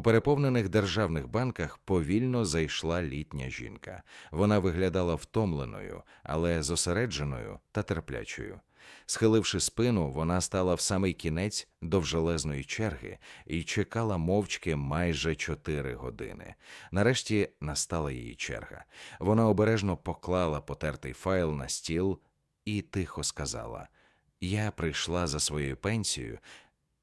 У переповнених державних банках повільно зайшла літня жінка. Вона виглядала втомленою, але зосередженою та терплячою. Схиливши спину, вона стала в самий кінець довжелезної черги і чекала мовчки майже чотири години. Нарешті настала її черга. Вона обережно поклала потертий файл на стіл і тихо сказала: Я прийшла за своєю пенсією.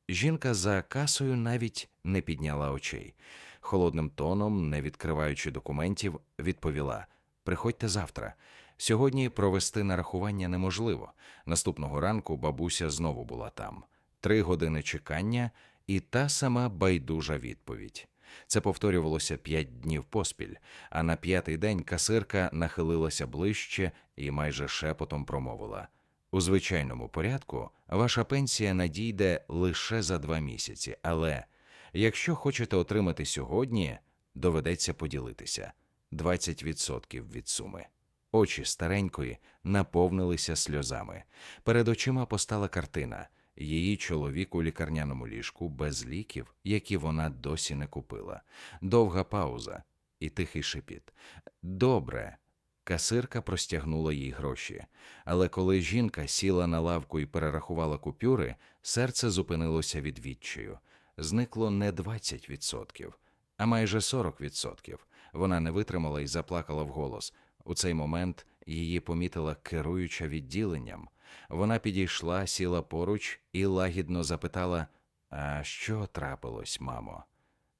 Жінка за касою навіть не підняла очей. Холодним тоном, не відкриваючи документів, відповіла: Приходьте завтра. Сьогодні провести нарахування неможливо. Наступного ранку бабуся знову була там. Три години чекання і та сама байдужа відповідь. Це повторювалося п'ять днів поспіль, а на п'ятий день касирка нахилилася ближче і майже шепотом промовила: у звичайному порядку ваша пенсія надійде лише за два місяці, але якщо хочете отримати сьогодні, доведеться поділитися 20% від суми. Очі старенької наповнилися сльозами. Перед очима постала картина її чоловік у лікарняному ліжку без ліків, які вона досі не купила. Довга пауза і тихий шепіт. Добре. Касирка простягнула їй гроші. Але коли жінка сіла на лавку і перерахувала купюри, серце зупинилося від відчаю. Зникло не 20%, а майже 40%. Вона не витримала і заплакала вголос. У цей момент її помітила керуюча відділенням. Вона підійшла, сіла поруч і лагідно запитала: А що трапилось, мамо?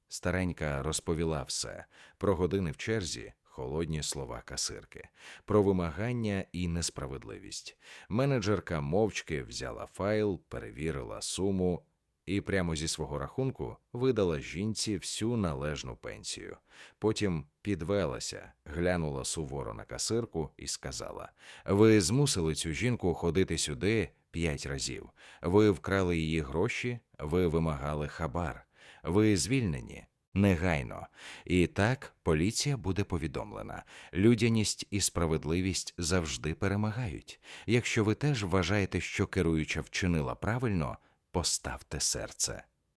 Старенька розповіла все про години в черзі, холодні слова касирки, про вимагання і несправедливість. Менеджерка мовчки взяла файл, перевірила суму і прямо зі свого рахунку видала жінці всю належну пенсію. Потім підвелася, глянула суворо на касирку і сказала: Ви змусили цю жінку ходити сюди п'ять разів. Ви вкрали її гроші, ви вимагали хабар, ви звільнені. Негайно. І так поліція буде повідомлена. Людяність і справедливість завжди перемагають. Якщо ви теж вважаєте, що керуюча вчинила правильно, поставте серце.